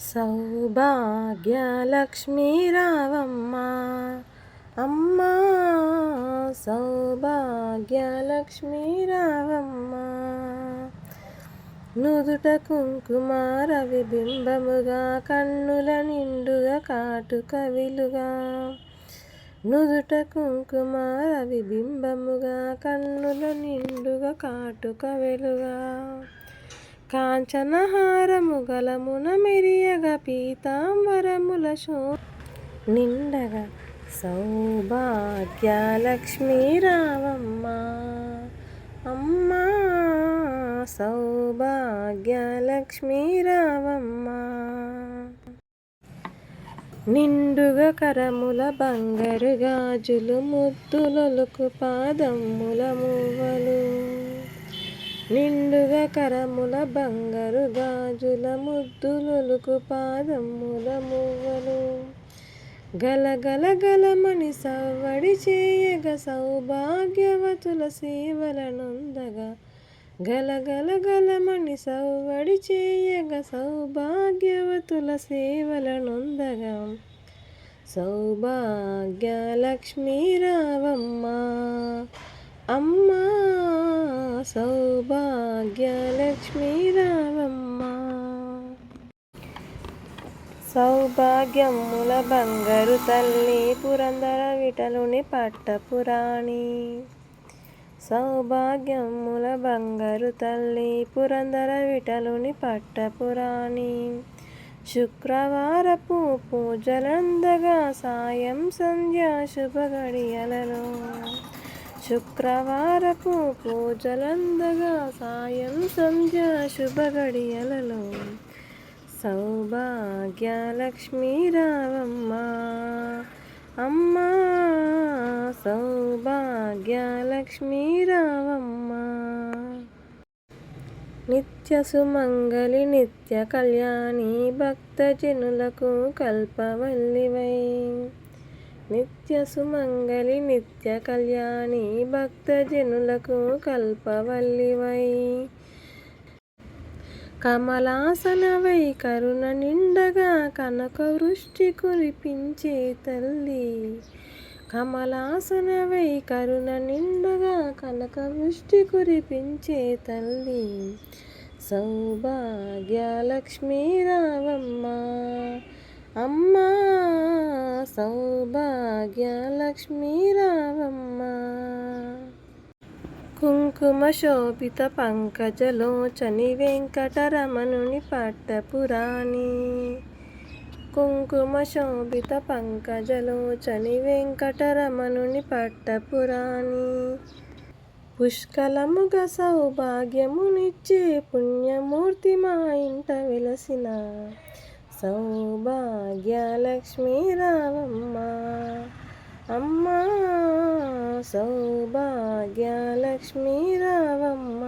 సౌభాగ్యలక్ష్మీ రావమ్మ అమ్మా సౌభాగ్యలక్ష్మీ రావమ్మ నుదుట కుంకుమార విబింబముగా కన్నుల నిండుగా కాటుక విలుగా. నుదుట కుంకుమార విబింబముగా కన్నుల నిండుగా కాటుక వెలుగా. కాంచనహారము గలమున పీతాంబరముల శో నిండగా సౌభాగ్యలక్ష్మీ రావమ్మ. అమ్మా సౌభాగ్యలక్ష్మీ రావమ్మ. నిండుగా కరముల బంగారు గాజులు ముద్దులొలుకు పాదమ్ముల మువ్వలు నిండుగా కరముల బంగారు గాజుల ముద్దులొలుకు పాదముల మూవలు గలగల గలమణి సవ్వడి చేయగ సౌభాగ్యవతుల సేవలనొందగా గలగల గలమని సవ్వడి చేయగ సౌభాగ్యవతుల సేవలనుందగా సౌభాగ్య లక్ష్మీ రావమ్మ అమ్మ సౌభాగ్యలక్ష్మి రావమ్మ సౌభాగ్యముల బంగారు తల్లి పురందర విటలుని పట్టపురాణి. సౌభాగ్యముల బంగారు తల్లి పురందర విటలుని పట్టపురాణి. శుక్రవారపు పూజలందగా సాయం సంధ్య శుభ గడియలలో. శుక్రవారపు పూజలందగా సాయం సంధ్య శుభ గడియలలో సౌభాగ్యలక్ష్మీ రావమ్మ అమ్మా సౌభాగ్యలక్ష్మీ రావమ్మ నిత్య సుమంగళి నిత్య కళ్యాణి భక్తజనులకు కల్పవల్లివై. నిత్య సుమంగళి నిత్య కళ్యాణి భక్తజనులకు కల్పవల్లివై. కమలాసనవై కరుణ నిండగా కనక వృష్టి కురిపించే తల్లి. కమలాసనవై కరుణ నిండగా కనక వృష్టి కురిపించే తల్లి. సౌభాగ్యలక్ష్మీ రావమ్మ అమ్మా భాగ్యలక్ష్మీ రావమ్మ కుంకుమ శోభిత పంకజలోచని వెంకటరమణుని పట్టపురాణి కుంకుమ శోభిత పంకజలోచని వెంకటరమణుని పట్టపురాణి పుష్కలముగ సౌభాగ్యమునిచ్చే పుణ్యమూర్తి మా ఇంట వెలసిన సౌభాగ్యలక్ష్మీ రావమ్మ అమ్మా సౌభాగ్యలక్ష్మీ రావమ్మ